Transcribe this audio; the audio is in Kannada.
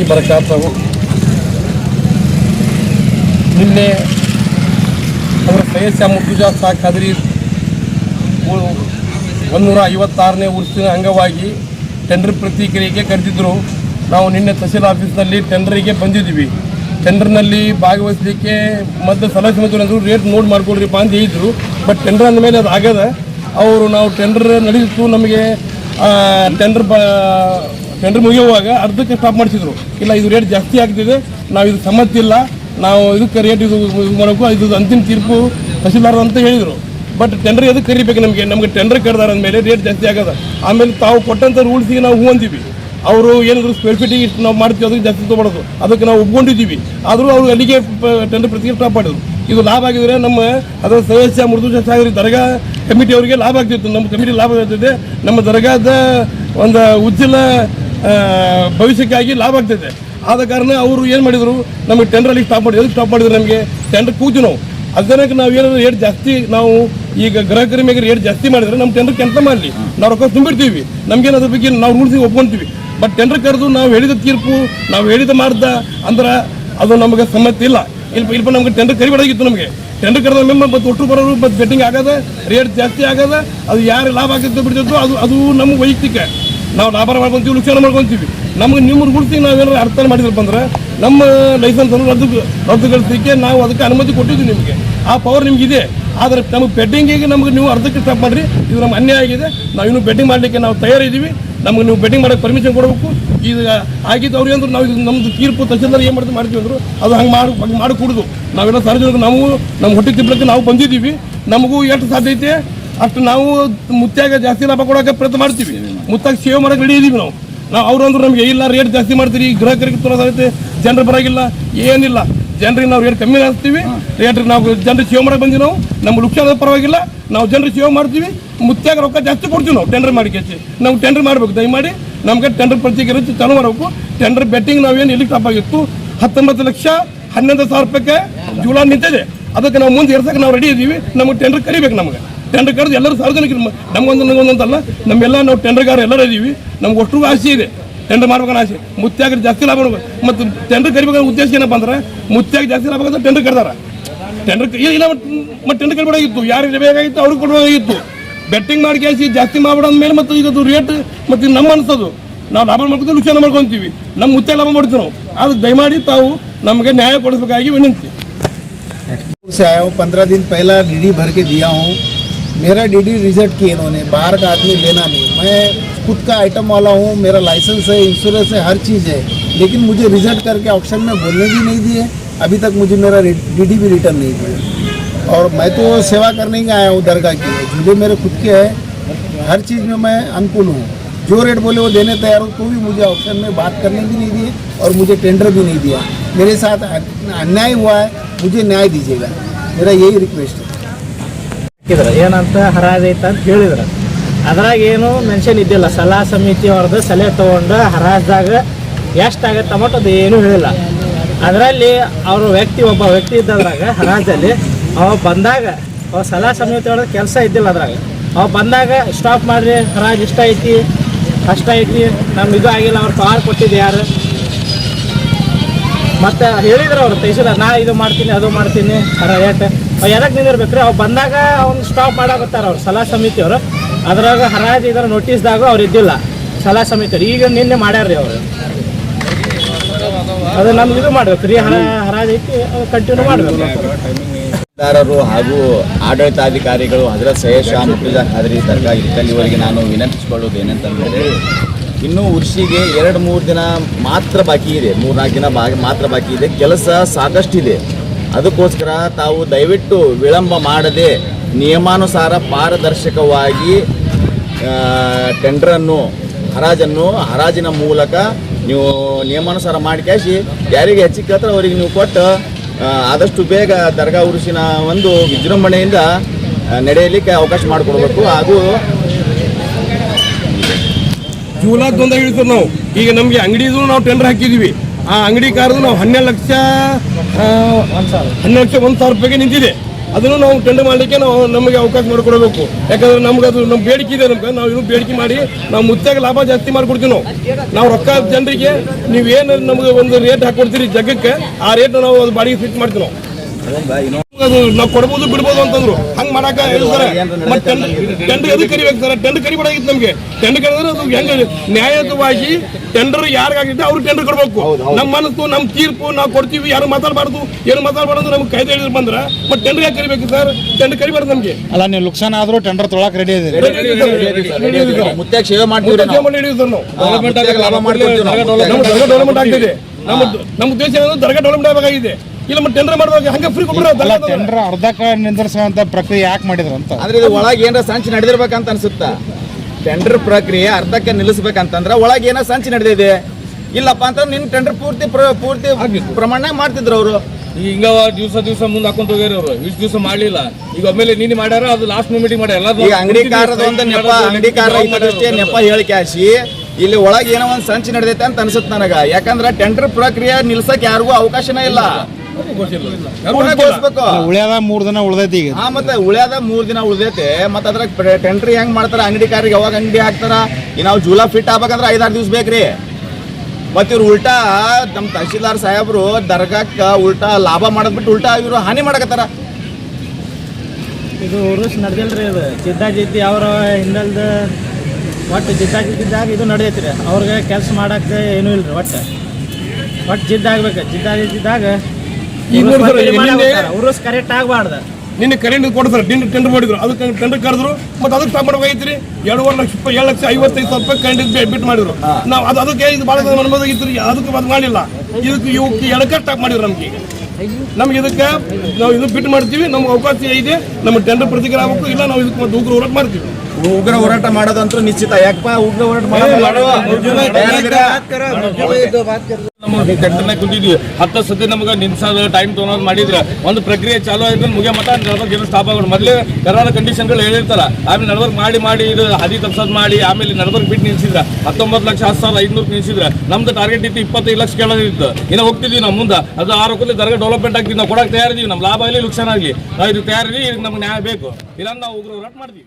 ಈ ಬರಕಾತವು ನಿನ್ನೆ ಅವರ ಸೈಯದ್ ಮುರ್ತುಜಾ ಸಾ ಖಾದ್ರಿ ಒಂದೂರ ಐವತ್ತಾರನೇ ವರ್ಷದ ಅಂಗವಾಗಿ ಟೆಂಡರ್ ಪ್ರತಿಕ್ರಿಯೆಗೆ ಕರೆದಿದ್ದರು. ನಾವು ನಿನ್ನೆ ತಹಸೀಲ್ ಆಫೀಸ್ನಲ್ಲಿ ಟೆಂಡರಿಗೆ ಬಂದಿದ್ವಿ ಟೆಂಡರ್ನಲ್ಲಿ ಭಾಗವಹಿಸಲಿಕ್ಕೆ ಮತ್ತೆ ಸಲಹೆ ಮಾಡಿದ್ರು ರೇಟ್ ನೋಟ್ ಮಾಡ್ಕೊಳ್ರಿಪ್ಪ ಅಂತ ಹೇಳಿದ್ರು. ಬಟ್ ಟೆಂಡರ್ ಅಂದಮೇಲೆ ಅದು ಆಗದ. ಅವರು ನಾವು ಟೆಂಡರ್ ನಡೆಸಿತು ನಮಗೆ ಟೆಂಡರ್ ಟೆಂಡರ್ ಮುಗಿಯುವಾಗ ಅರ್ಧಕ್ಕೆ ಸ್ಟಾಪ್ ಮಾಡಿಸಿದ್ರು. ಇಲ್ಲ, ಇದು ರೇಟ್ ಜಾಸ್ತಿ ಆಗ್ತಿದೆ, ನಾವು ಇದು ಸಮ್ಮತಿಲ್ಲ ನಾವು ಇದಕ್ಕೆ ರೇಟ್ ಇದು ಇದು ಮಾಡೋಕ್ಕೂ ಇದು ಅಂತಿಮ ತೀರ್ಪು ತಹಸೀಲ್ದಾರ್ ಅಂತ ಹೇಳಿದರು. ಬಟ್ ಟೆಂಡರ್ ಎದಕ್ಕೆ ಕರಿಬೇಕು ನಮಗೆ? ನಮಗೆ ಟೆಂಡರ್ ಕರೆದಾರ ಅಂದಮೇಲೆ ರೇಟ್ ಜಾಸ್ತಿ ಆಗದ. ಆಮೇಲೆ ತಾವು ಕೊಟ್ಟಂಥ ರೂಲ್ಸಿಗೆ ನಾವು ಹೂ ಅಂತೀವಿ. ಅವರು ಏನಾದರೂ ಸ್ಕ್ವೇರ್ ಫೀಟಿಗೆ ಇಷ್ಟು ನಾವು ಮಾಡ್ತೀವಿ ಅದಕ್ಕೆ ಜಾಸ್ತಿ ತೊಗೊಳೋದು ಅದಕ್ಕೆ ನಾವು ಒಪ್ಕೊಂಡಿದ್ದೀವಿ. ಆದರೂ ಅವರು ಅಲ್ಲಿಗೆ ಟೆಂಡರ್ ಪ್ರತಿಗೆ ಸ್ಟಾಪ್ ಮಾಡಿದ್ರು. ಇದು ಲಾಭ ಆಗಿದ್ರೆ ನಮ್ಮ, ಅದರ ಸದಸ್ಯ ಮೃದು ಸಾಗರಿ ದರ್ಗಾ ಕಮಿಟಿ ಅವರಿಗೆ ಲಾಭ ಆಗ್ತಿತ್ತು. ನಮ್ಮ ಕಮಿಟಿ ಲಾಭ ಆಗ್ತಿದೆ. ನಮ್ಮ ದರ್ಗಾದ ಒಂದು ಉಜ್ಜಲ ಭವಿಷ್ಯಕ್ಕಾಗಿ ಲಾಭ ಆಗ್ತೈತೆ. ಆದ ಕಾರಣ ಅವರು ಏನು ಮಾಡಿದರು? ನಮಗೆ ಟೆಂಡರಲ್ಲಿ ಸ್ಟಾಪ್ ಮಾಡಿ ಎಲ್ಲಿ ಸ್ಟಾಪ್ ಮಾಡಿದ್ರು ನಮಗೆ? ಟೆಂಡರ್ ಕೂತು ನಾವು. ಅದಕ್ಕೆ ನಾವು ಏನಾದ್ರು ರೇಟ್ ಜಾಸ್ತಿ ನಾವು ಈಗ ಗ್ರಾಹಕರ ಮೇಲೆ ರೇಟ್ ಜಾಸ್ತಿ ಮಾಡಿದ್ರೆ ನಮ್ಮ ಟೆಂಡರ್ ಕೆಂತ ಮಾಡಲಿ. ನಾವು ರೊಕ್ಕ ತುಂಬಿಡ್ತೀವಿ ನಮಗೇನು ಅದ್ರ ಬಗ್ಗೆ ನಾವು ರೂಲ್ಸಿಗೆ ಒಪ್ಕೊಂತೀವಿ. ಬಟ್ ಟೆಂಡರ್ ಕರೆದು ನಾವು ಹೇಳಿದ ತೀರ್ಪು, ನಾವು ಹೇಳಿದ ಮಾಡ್ದ ಅಂದ್ರೆ ಅದು ನಮಗೆ ಸಮ್ಮತಿ ಇಲ್ಲ. ಇಲ್ಲಿ ಇಲ್ಲಿ ನಮ್ಗೆ ಟೆಂಡರ್ ಕರಿಬೇಡಾಗಿತ್ತು ನಮಗೆ. ಟೆಂಡರ್ ಕರೆದ ಮೇಲೆ ಮತ್ತೆ ಒಟ್ಟು ಬರೋರು ಮತ್ತು ಬೆಟ್ಟಿಂಗ್ ಆಗದ ರೇಟ್ ಜಾಸ್ತಿ ಆಗದ, ಅದು ಯಾರು ಲಾಭ ಆಗುತ್ತೆ ಬಿಡ್ತಿತ್ತು ಅದು ಅದು ನಮ್ಮ ವೈಯಕ್ತಿಕ. ನಾವು ಲಾಭ ಮಾಡ್ಕೊಂತೀವಿ, ನುಕ್ಸಾನ ಮಾಡ್ಕೊಂತೀವಿ. ನಮ್ಗೆ ನಿಮ್ಮ ರೂಲ್ಸಿಗೆ ನಾವೇನಾದ್ರು ಅರ್ಥ ಮಾಡಿದ್ರಪ್ಪ ಅಂದ್ರೆ ನಮ್ಮ ಲೈಸೆನ್ಸ್ ಅನ್ನು ರದ್ದು ರದ್ದುಗೊಳಿಸಲಿಕ್ಕೆ ನಾವು ಅದಕ್ಕೆ ಅನುಮತಿ ಕೊಟ್ಟಿದ್ವಿ ನಿಮಗೆ. ಆ ಪವರ್ ನಿಮ್ಗಿದೆ. ಆದರೆ ನಮಗೆ ಬೆಟ್ಟಿಂಗಿಗೆ ನಮಗೆ ನೀವು ಅರ್ಧಕ್ಕೆ ಸ್ಟಾಪ್ ಮಾಡಿರಿ. ಇದು ನಮ್ಮ ಅನ್ಯಾಯ ಆಗಿದೆ. ನಾವು ಇನ್ನೂ ಬೆಟ್ಟಿಂಗ್ ಮಾಡಲಿಕ್ಕೆ ನಾವು ತಯಾರಿದ್ದೀವಿ. ನಮಗೆ ನೀವು ಬೆಟ್ಟಿಂಗ್ ಮಾಡೋಕ್ಕೆ ಪರ್ಮಿಷನ್ ಕೊಡಬೇಕು. ಈಗ ಆಗಿದ್ದು ಅವ್ರಿಗೆ ಅಂದ್ರೆ ನಾವು ನಮ್ಮದು ತೀರ್ಪು, ತಹಸೀಲ್ದಾರ್ ಏನು ಮಾಡ್ತೀವಿ ಮಾಡ್ತೀವಿ ಅಂದರು, ಅದು ಹಂಗೆ ಮಾಡಿ ಹಂಗೆ ಮಾಡಿ ಕುಡ್ದು ನಾವೆಲ್ಲ ಸಾರ್ವಜನಿಕರು, ನಾವು ನಮ್ಮ ಹೊಟ್ಟೆ ತಿಪ್ಪಲಕ್ಕೆ ನಾವು ಬಂದಿದ್ದೀವಿ. ನಮಗೂ ಎಷ್ಟು ಸಾಧ್ಯ ಐತೆ? ಅಷ್ಟು ನಾವು ಮುತ್ಯಾಗ ಜಾಸ್ತಿ ಲಾಭ ಕೊಡೋಕೆ ಪ್ರಯತ್ನ ಮಾಡ್ತೀವಿ. ಮುತ್ತಾಗ ಸೇವ್ ಮಾಡೋಕೆ ರೆಡಿ ಇದೀವಿ ನಾವು. ನಾವು ಅವ್ರು ಅಂದ್ರೆ ನಮಗೆ ಇಲ್ಲ ರೇಟ್ ಜಾಸ್ತಿ ಮಾಡ್ತೀರಿ ಗ್ರಾಹಕರಿಗೆ ತೋರೋದಾಗುತ್ತೆ ಜನರು ಬರೋಗಿಲ್ಲ. ಏನಿಲ್ಲ. ಜನರಿಗೆ ನಾವು ರೇಟ್ ಕಮ್ಮಿ ಹಾಕ್ತೀವಿ. ರೇಟ್ ನಾವು ಜನರಿಗೆ ಸೇವ್ ಮಾಡಕ್ಕೆ ಬಂದಿವಿ ನಾವು. ನಮ್ಮ ಲುಕ್ಷಾದ ಪರವಾಗಿಲ್ಲ. ನಾವು ಜನರಿಗೆ ಸೇವ್ ಮಾಡ್ತೀವಿ. ಮುತ್ತಾಗ ರೊಕ್ಕ ಜಾಸ್ತಿ ಕೊಡ್ತೀವಿ ನಾವು ಟೆಂಡರ್ ಮಾಡಿ ನಾವು ಟೆಂಡರ್ ಮಾಡಬೇಕು. ದಯಮಾಡಿ ನಮಗೆ ಟೆಂಡರ್ ಪ್ರತಿಕ್ರಿಯೆ ಚಾಲು ಮಾಡಬೇಕು. ಟೆಂಡರ್ ಬೆಟ್ಟಿಂಗ್ ನಾವೇನು ಇಲ್ಲಿ ಟಾಪ್ ಆಗಿತ್ತು. ಹತ್ತೊಂಬತ್ತು ಲಕ್ಷ ಹನ್ನೊಂದು ಸಾವಿರ ರೂಪಾಯಿಗೆ ಜೂಲ ನಿಂತಿದೆ. ಅದಕ್ಕೆ ನಾವು ಮುಂದೆ ಇರ್ಸಕ್ಕೆ ನಾವು ರೆಡಿ ಇದ್ದೀವಿ ನಮಗೆ ಟೆಂಡರ್ ಕರಿಬೇಕು ನಮಗೆ. ಟೆಂಡರ್ ಕರೆದು ಎಲ್ಲರೂ ಸಾರ್ವಜನಿಕರು ನಮಗೊಂದು ಅಂತಲ್ಲ, ನಮ್ಮೆಲ್ಲ ನಾವು ಟೆಂಡರ್ಗಾರ ಎಲ್ಲರೂ ಇದೀವಿ. ನಮ್ಗೆ ಅಷ್ಟು ಆಸೆ ಇದೆ. ಟೆಂಡರ್ ಮಾಡ್ಬೇಕನ್ನ ಆಸೆ. ಮುತ್ಯಾಗ ಜಾಸ್ತಿ ಲಾಭ ಮತ್ತು ಟೆಂಡರ್ ಕರಿಬೇಕಾದ ಉದ್ದೇಶ ಏನಪ್ಪ ಅಂದ್ರೆ ಮುತ್ತಾಗಿ ಜಾಸ್ತಿ ಲಾಭ ಅಂತ ಟೆಂಡರ್ ಕರೆದಾರ. ಟೆಂಡರ್ ಇಲ್ಲ ಮತ್ತೆ ಟೆಂಡರ್ ಕರಿಬೇಕಾಗಿತ್ತು. ಯಾರಿಗೆ ಬೇಕಾಗಿತ್ತು ಅವ್ರಿಗೆ ಕೊಡಬೇಕಾಗಿತ್ತು. ಬೆಟ್ಟಿಂಗ್ ಮಾಡಿ ಕೇಳಿಸಿ ಜಾಸ್ತಿ ಮಾಡ್ಬೇಡ ಅಂದಮೇಲೆ ಮತ್ತು ಇದು ರೇಟ್ ಮತ್ತು ನಮ್ಮ ಅನಿಸೋದು. ನಾವು ಲಾಭ ಮಾಡ್ಕೊಂಡು ನುಕ್ಸಾನ ಮಾಡ್ಕೊತೀವಿ. ನಮ್ಮ ಮುತ್ತೆ ಲಾಭ ಮಾಡ್ತೀವಿ ನಾವು. ಅದು ದಯಮಾಡಿ ತಾವು ನಮಗೆ ನ್ಯಾಯ ಕೊಡಿಸ್ಬೇಕಾಗಿ ವಿನಂತಿ. ಆಯಾ ಪಂದ್ರ ದಿನ ಪಹಲಾ ಡಿಡಿ ಭರ್ಕೆ ದಿಯಾ मेरा डीडी रिजेक्ट किए इन्होंने, बाहर का आदमी लेना नहीं। मैं खुद का आइटम वाला हूँ, मेरा लाइसेंस है इंश्योरेंस है, हर चीज़ है। लेकिन मुझे रिजेक्ट करके ऑप्शन में बोलने भी नहीं दिए। अभी तक मुझे मेरा डीडी भी रिटर्न नहीं दिया। और मैं तो सेवा करने ही आया हूँ दरगाह की झूले मेरे खुद के हैं। हर चीज़ में मैं अनुकूल हूँ। जो रेट बोले वो देने तैयार हो तो भी मुझे ऑप्शन में बात करने भी नहीं दिए और मुझे टेंडर भी नहीं दिया। मेरे साथ अन्याय हुआ है, मुझे न्याय दीजिएगा। मेरा यही रिक्वेस्ट है। ಹಾಕಿದ್ರು, ಏನಂತ ಹರಾಜ್ ಐತೆ ಅಂತ ಹೇಳಿದ್ರು. ಅದ್ರಾಗ ಏನು ಮೆನ್ಷನ್ ಇದ್ದಿಲ್ಲ. ಸಲಹಾ ಸಮಿತಿ ಅವ್ರದ್ದು ಸಲಹೆ ತೊಗೊಂಡು ಹರಾಜ್ದಾಗ ಎಷ್ಟಾಗತ್ತೆ ಅಮೌಂಟ್ ಅದು ಏನೂ ಹೇಳಿಲ್ಲ. ಅದರಲ್ಲಿ ಅವರು ವ್ಯಕ್ತಿ, ಒಬ್ಬ ವ್ಯಕ್ತಿ ಇದ್ದದ್ರಾಗ, ಹರಾಜಲ್ಲಿ ಅವ ಬಂದಾಗ, ಅವ ಸಲಹಾ ಸಮಿತಿ ಅವ್ರದ್ದು ಕೆಲಸ ಇದ್ದಿಲ್ಲ ಅದ್ರಾಗ. ಅವ ಬಂದಾಗ ಸ್ಟಾಪ್ ಮಾಡಿರಿ, ಹರಾಜ್ ಇಷ್ಟ ಐತಿ ಅಷ್ಟ ಐತಿ, ನಮ್ಗೆ ಇದು ಆಗಿಲ್ಲ, ಅವ್ರು ಕಾರ್ ಕೊಟ್ಟಿದ್ದು ಯಾರು? ಮತ್ತು ಹೇಳಿದ್ರು ಅವ್ರು ತೈಸಿಲ್ಲ ನಾ ಇದು ಮಾಡ್ತೀನಿ, ಅದು ಮಾಡ್ತೀನಿ ರೇಟ್ ಎದಕ್ಕೆ ನಿಂದಿರ್ಬೇಕ್ರಿ? ಅವ್ರು ಬಂದಾಗ ಅವ್ನು ಸ್ಟಾಪ್ ಮಾಡಾಕತ್ತಾರ ಅವ್ರು ಸಲಹಾ ಸಮಿತಿಯವರು ಅದ್ರಾಗ ಹರಾಜು ಇದರ ನೋಟಿಸ್ದಾಗ ಅವ್ರು ಇದ್ದಿಲ್ಲ ಸಲಹಾ ಸಮಿತಿಯವ್ರು ಈಗ ನಿನ್ನೆ ಮಾಡ್ಯಾರ್ರಿ ಅವರು. ಅದು ನಮ್ಗೆ ಇದು ಮಾಡ್ಬೇಕು ರೀ ಹಣ ಐತಿ ಕಂಟಿನ್ಯೂ ಮಾಡ್ಬೇಕು. ದಾರರು ಹಾಗೂ ಆಡಳಿತಾಧಿಕಾರಿಗಳು ಹಜರತ್ ಸೈಯದ್ ಶಾ ಮುರ್ತುಜಾ ಖಾದ್ರಿ ಇರ್ತಲ್ಲಿ ಇವರಿಗೆ ನಾನು ವಿನಂತಿಸಿಕೊಳ್ಳೋದು ಏನಂತಂದರೆ, ಇನ್ನೂ ಉರ್ಷಿಗೆ ಎರಡು ಮೂರು ದಿನ ಮಾತ್ರ ಬಾಕಿ ಇದೆ, ಮೂರ್ನಾಲ್ಕು ದಿನ ಮಾತ್ರ ಬಾಕಿ ಇದೆ. ಕೆಲಸ ಸಾಕಷ್ಟಿದೆ. ಅದಕ್ಕೋಸ್ಕರ ತಾವು ದಯವಿಟ್ಟು ವಿಳಂಬ ಮಾಡದೆ ನಿಯಮಾನುಸಾರ ಪಾರದರ್ಶಕವಾಗಿ ಟೆಂಡ್ರನ್ನು, ಹರಾಜನ್ನು, ಹರಾಜಿನ ಮೂಲಕ ನೀವು ನಿಯಮಾನುಸಾರ ಮಾಡಿ ಕ್ಯಾಶಿ. ಯಾರಿಗೆ ಹೆಚ್ಚಿಗೆ ಕೇಳ್ತಾರೆ ಅವರಿಗೆ ನೀವು ಕೊಟ್ಟು ಆದಷ್ಟು ಬೇಗ ದರ್ಗಾ ಉರುಸಿನ ಒಂದು ವಿಜೃಂಭಣೆಯಿಂದ ನಡೆಯಲಿಕ್ಕೆ ಅವಕಾಶ ಮಾಡಿಕೊಡ್ಬೇಕು. ಹಾಗೂ ಜೂಲಾದ ಒಂದಾಗ ಇಳಿತೀವಿ ನಾವು. ಈಗ ನಮಗೆ ಅಂಗಡಿದು ನಾವು ಟೆಂಡರ್ ಹಾಕಿದ್ದೀವಿ ಆ ಅಂಗಡಿ ಕಾರ್ದು ನಾವು ಹನ್ನೆರಡು ಲಕ್ಷ ಹನ್ನೆರಡು ಲಕ್ಷ, ಒಂದು ಸಾವಿರ ರೂಪಾಯಿಗೆ ನಿಂತಿದೆ. ಅದನ್ನು ನಾವು ಟೆಂಡರ್ ಮಾಡಲಿಕ್ಕೆ ನಾವು ನಮಗೆ ಅವಕಾಶ ಮಾಡಿಕೊಡಬೇಕು. ಯಾಕಂದ್ರೆ ನಮ್ಗೆ ಅದು ನಮ್ಮ ಬೇಡಿಕೆ ಇದೆ ನಮ್ಗೆ. ನಾವು ಇನ್ನೂ ಬೇಡಿಕೆ ಮಾಡಿ ನಾವು ಮುತ್ತಾಗ ಲಾಭ ಜಾಸ್ತಿ ಮಾಡಿಕೊಡ್ತೀವಿ ನಾವು. ನಾವು ರೊಕ್ಕ ಜನರಿಗೆ ನೀವೇನು ನಮಗೆ ಒಂದು ರೇಟ್ ಹಾಕೊಡ್ತೀರಿ ಜಗಕ್ಕೆ ಆ ರೇಟ್ ನಾವು ಅದು ಬಾಡಿಗೆ ಫಿಕ್ಸ್ ಮಾಡ್ತೀವಿ ನಾವು. ಅದು ನಾವು ಕೊಡ್ಬೋದು ಬಿಡ್ಬೋದು ಅಂತಂದ್ರು. ಹಂಗ್ ಮಾಡಾಕ ಹೇಳ್ತಾರೆ. ಮತ್ತೆ ಟೆಂಡರ್ ಎದಕ್ಕೆ ಕರಿಬೇಕು ಸರ್? ಟೆಂಡರ್ ಕರಿಬೇಕಾಗಿತ್ತು ನಮಗೆ. ಟೆಂಡರ್ ಕರೆದ್ರೆ ಅದು ಹೆಂಗ ನ್ಯಾಯಯುತವಾಗಿ ಟೆಂಡರ್ ಯಾರಿಗಾಗಿದೆ ಅವ್ರು ಟೆಂಡರ್ ಕೊಡ್ಬೇಕು. ನಮ್ಮ ಮನಸ್ಸು ನಮ್ಮ ತೀರ್ಪು ನಾವು ಕೊಡ್ತೀವಿ ಯಾರು ಮಾತಾಡಬಾರ್ದು ಏನು ಮಾತಾಡಬಾರ್ದು ನಮ್ಗೆ ಕಾಯ್ದೆ ಹೇಳಿದ್ರು ಬಂದ್ರೆ ಮತ್ತೆ ಟೆಂಡರ್ ಯಾಕೆ ಕರಿಬೇಕು ಸರ್? ಟೆಂಡರ್ ಕರಿಬಾರ್ದು ನಮಗೆ. ಅಲ್ಲ ನೀವು ಲುಕ್ಸಾನ್ ಆದ್ರೂ ಟೆಂಡರ್ ತೊಳಕ್ ರೆಡಿ ಇದೆ ಸೇವೆ ಮಾಡ್ತೀವಿ ನಾವು. ಡೆವಲಪ್ಮೆಂಟ್ ಆಗ್ತಿದೆ. ನಮ್ಮ ನಮ್ಮ ಉದ್ದೇಶ ಏನಂದ್ರೆ ದರ್ಗಾ ಡೆವಲಪ್ಮೆಂಟ್ ಆಗಬೇಕಾಗಿದೆ. ಇಲ್ಲ ಮತ್ತೆ ಟೆಂಡರ್ ಮಾಡುವಾಗ ಹಂಗೆ ಫ್ರೀ ಕೊಟ್ಟರು ಅಲ್ಲ ಟೆಂಡರ್ ಕಾಲ ನಿಂದಿರಿಸುವಂತ ಪ್ರಕ್ರಿಯೆ ಯಾಕೆ ಮಾಡಿದ್ರು ಅಂತ? ಅಂದ್ರೆ ಇದು ಒಳಗೆ ಏನಾರ ಸಂಚು ನಡೆದಿರ್ಬೇಕಂತ ಅನ್ಸುತ್ತಾ? ಟೆಂಡರ್ ಪ್ರಕ್ರಿಯೆ ಅರ್ಧಕ್ಕೆ ನಿಲ್ಲಿಸ್ಬೇಕಂತಂದ್ರೆ ಒಳಗೆ ಏನೋ ಸಂಚು ನಡೆದಿದೆ? ಇಲ್ಲಪ್ಪ ಅಂತಂದ್ರೆ ನಿನ್ನ ಟೆಂಡರ್ ಪೂರ್ತಿ ಪ್ರ- ಪೂರ್ತಿ ಪ್ರಮಾಣ ಮಾಡ್ತಿದ್ರು ಅವರು. ಈಗ ದಿವಸ ದಿವಸ ಮುಂದೆ ಹಾಕೊಂತ ಹೋಗ್ಯಾರ ಅವರು. ಇಷ್ಟು ದಿವಸ ಮಾಡ್ಲಿಲ್ಲ. ಈಗ ಒಮ್ಮೆಲೆ ನೀನು ಮಾಡ್ಯಾರ ಅದು ಲಾಸ್ಟ್ ಮೂಮೆಂಟ್ ಮಾಡ್ಯಾರ. ಈಗ ಅಂಗಡಿಕಾರದ ಒಂದು ನೆಪ ಅಂಗಡಿಕಾರ ಹಿತದೃಷ್ಟಿಯ ನೆಪ ಹೇಳಿಕ್ಯಾಸಿ ಇಲ್ಲಿ ಒಳಗೆ ಏನೋ ಒಂದು ಸಂಚು ನಡೆದೈತೆ ಅಂತ ಅನ್ಸುತ್ತೆ ನನಗ. ಯಾಕಂದ್ರೆ ಟೆಂಡರ್ ಪ್ರಕ್ರಿಯೆ ನಿಲ್ಸಕ್ ಯಾರಿಗೂ ಅವಕಾಶನೇ ಇಲ್ಲ. ಉಳಿಯದ ಮೂರ್ ದಿನ ಉಳ್ದೈತಿ ಈಗ. ಹಾ ಮತ್ತೆ ಉಳ್ಯಾದ ಮೂರ್ ದಿನ ಉಳ್ದೈತೆ. ಮತ್ತೆ ಅದ್ರಾಗ ಟೆಂಟ್ರಿ ಹೆಂಗ್ ಮಾಡ್ತಾರ? ಅಂಗಡಿಕಾರಿಗೆ ಯಾವಾಗ ಅಂಗಡಿ ಹಾಕ್ತಾರ? ನಾವು ಜೂಲ ಫಿಟ್ ಆಗ್ಬೇಕಂದ್ರೆ ಐದಾರು ದಿವ್ಸ ಬೇಕ್ರಿ. ಮತ್ತೆ ಇವ್ರು ಉಲ್ಟಾ ನಮ್ಮ ತಹಶೀಲ್ದಾರ್ ಸಾಹೇಬ್ರು ದರ್ಗಾಕ್ಕ ಉಲ್ಟಾ ಲಾಭ ಮಾಡೋದ್ ಬಿಟ್ಟು ಉಲ್ಟಾ ಇವರು ಹಾನಿ ಮಾಡಕತ್ತಾರ. ಇದು ಉರುಸ್ ನಡೆದಿಲ್ರಿ ಇದು. ಜಿದ್ದಾಜಿದ್ದಿ ಅವರ ಹಿಂದಲ್ದ ಒಟ್ಟು ಜಿದ್ದಾಜಿದ್ದಿದ್ದಾಗ ಇದು ನಡೆದೈತ್ರಿ. ಅವ್ರಿಗೆ ಕೆಲಸ ಮಾಡಕ್ಕೆ ಏನೂ ಇಲ್ರಿ ಒಟ್ಟು. ಒಟ್ಟು ಜಿದ್ದಾಗ್ಬೇಕು ಜಿದ್ದಾಜಿದ್ದಿದ್ದಾಗ ಸರ್, ಉರುಸ್ ಕರೆಕ್ಟ್ ಆಗಬಾರ್ದು. ನಿನ್ನೆ ಕರೆಂಟ್ ಕೊಡ್ತಾರೆ ನಿನ್ನೆ ಟೆಂಡರ್ ಮಾಡಿದ್ರು. ಅದಕ್ಕೆ ಟೆಂಡರ್ ಕರೆದ್ರು. ಮತ್ತೆ ಅದಕ್ಕೆ ಮಾಡ್ಬೇಕಾಗಿತ್ರಿ ಎರಡೂವರೆ ಲಕ್ಷ ರೂಪಾಯಿ ಏಳು ಲಕ್ಷ ಐವತ್ತೈದು ಸಾವಿರ ರೂಪಾಯಿ ಕರೆಂಟ್ ಬಿಟ್ಟು ಮಾಡಿದ್ರು. ನಾವು ಅದು ಅದಕ್ಕೆ ಇದು ಭಾಳ ಅನ್ಬೋದಾಗಿತ್ತು ಅದಕ್ಕೆ ಅದು ಮಾಡಿಲ್ಲ. ಇದಕ್ಕೆ ಇವಕ್ಕೆ ಎಡಕ್ಕೆ ಸ್ಟಾಪ್ ಮಾಡಿದ್ರು ನಮಗೆ. ನಮ್ಗೆ ಇದಕ್ಕೆ ನಾವು ಇದು ಬಿಟ್ಟು ಮಾಡ್ತೀವಿ. ನಮ್ಗೆ ಅವಕಾಶ ಇದೆ. ನಮ್ಮ ಟೆಂಡರ್ ಪ್ರತಿಕ್ರಿಯೆ ಆಗಬೇಕು. ಇಲ್ಲ ನಾವು ಇದಕ್ಕೆ ಮತ್ತೆ ಉಗ್ರ ಹೋರಾಟ ಮಾಡ್ತೀವಿ. ಉಗ್ರ ಹೋರಾಟ ಮಾಡೋದಂತೂ ನಿಶ್ಚಿತ. ಯಾಕಪ್ಪ ಉಗ್ರ ಹೋರಾಟ ಕುಂತಿದ್ವಿ. ಹತ್ತು ಸತಿ ನಮ್ಗೆ ನಿಲ್ಸೋದು ಟೈಮ್ ತೊಗೊಳೋದು ಮಾಡಿದ್ರೆ ಒಂದು ಪ್ರಕ್ರಿಯೆ ಚಾಲು ಆಯ್ತು ಮುಗಿಯ ಮಟ್ಟ ನಡ್ವರ್ಕ್ ಏನು ಸ್ಟಾಪ್ ಆಗೋದು ಮೊದಲೇ ಕಂಡೀಷನ್ ಕಂಡೀಷನ್ಗಳು ಹೇಳಿರ್ತಾರ. ಆಮೇಲೆ ನಡ್ವರ್ಕ್ ಮಾಡಿ ಮಾಡಿ ಇದು ಹದಿ ತಪ್ಸೋದು ಮಾಡಿ ಆಮೇಲೆ ನಡ್ವರ್ಕ್ ಬಿಟ್ಟು ನಿಲ್ಸಿದ್ರ. ಹತ್ತೊಂಬತ್ತು ಲಕ್ಷ ಹತ್ತು ಸಾವಿರದ ಐದುನೂರು ನಿಲ್ಸಿದ್ರ. ನಮ್ದು ಟಾರ್ಗೆಟ್ ಇತ್ತು ಇಪ್ಪತ್ತೈದು ಲಕ್ಷ ಕೇಳೋದಿತ್ತು. ಇನ್ನು ಹೋಗ್ತಿದ್ವಿ ನಮ್ಮ ಮುಂದೆ. ಅದು ಆರು ಕೂಲಿ ದರ್ಗ ಡೆವಲಪ್ಮೆಂಟ್ ಆಗ್ತೀವಿ ನಾವು ಕೊಡಕ್ಕೆ ತಯಾರಿದ್ದೀವಿ ನಮ್ಮ ಲಾಭ ಆಗಲಿ ಲುಕ್ಷಣ ಆಗಲಿ. ನಾವು ಇದು ತಯಾರಿ ನಮ್ಗೆ ನ್ಯಾಯ ಬೇಕು. ಇಲ್ಲ ನಾವು ಉಗ್ರ ಹೋರಾಟ ಮಾಡ್ತೀವಿ.